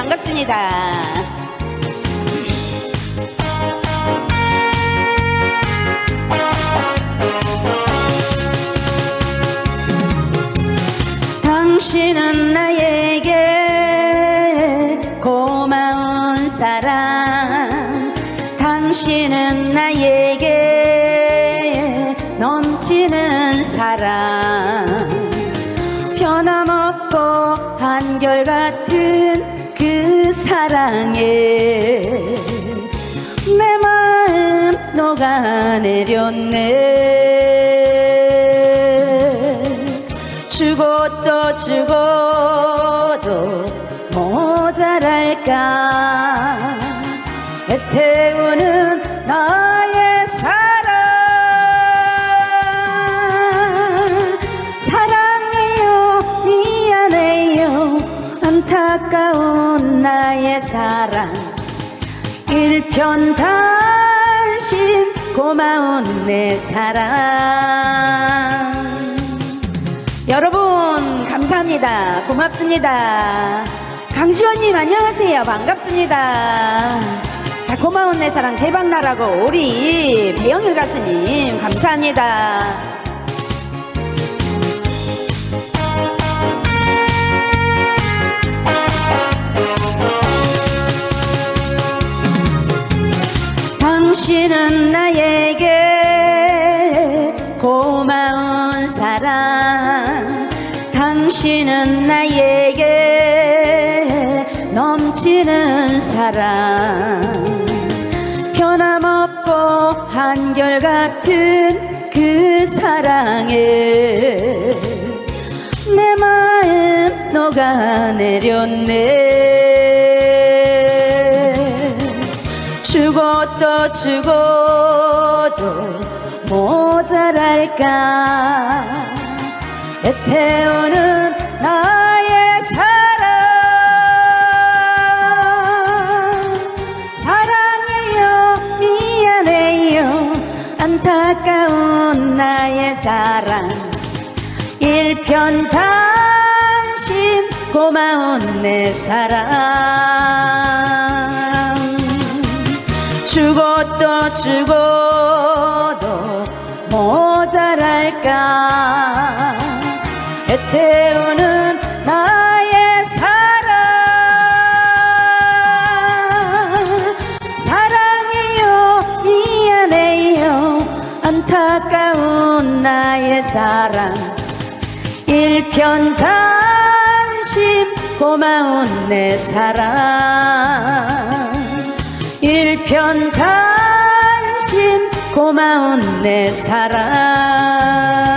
반갑습니다. 당신은 나에게 고마운 사람 당신은 나에게 넘치는 사랑 변함없고 한결같은 그 사랑에 내 마음 녹아내렸네. 또 주고도 모자랄까 안타까운 나의 사랑. 일편단심 고마운 내 사랑. 여러분 감사합니다. 고맙습니다. 강지원님 안녕하세요. 반갑습니다. 다 고마운 내 사랑 대박나라고 우리 배영일 가수님 감사합니다 당신은 나에게 고마운 사랑 당신은 나에게 넘치는 사랑 변함없고 한결같은 그 사랑에 내 마음 녹아내렸네 주고도 모자랄까? 애태우는 나의 사랑. 사랑해요 미안해요 안타까운 나의 사랑. 일편단심 고마운 내 사랑 또 주고도 모자랄까? 애태우는 나의 사랑. 사랑해요 미안해요. 안타까운 나의 사랑. 일편 단심 고마운 내 사랑. 일편 단 관심 고마운 내 사랑.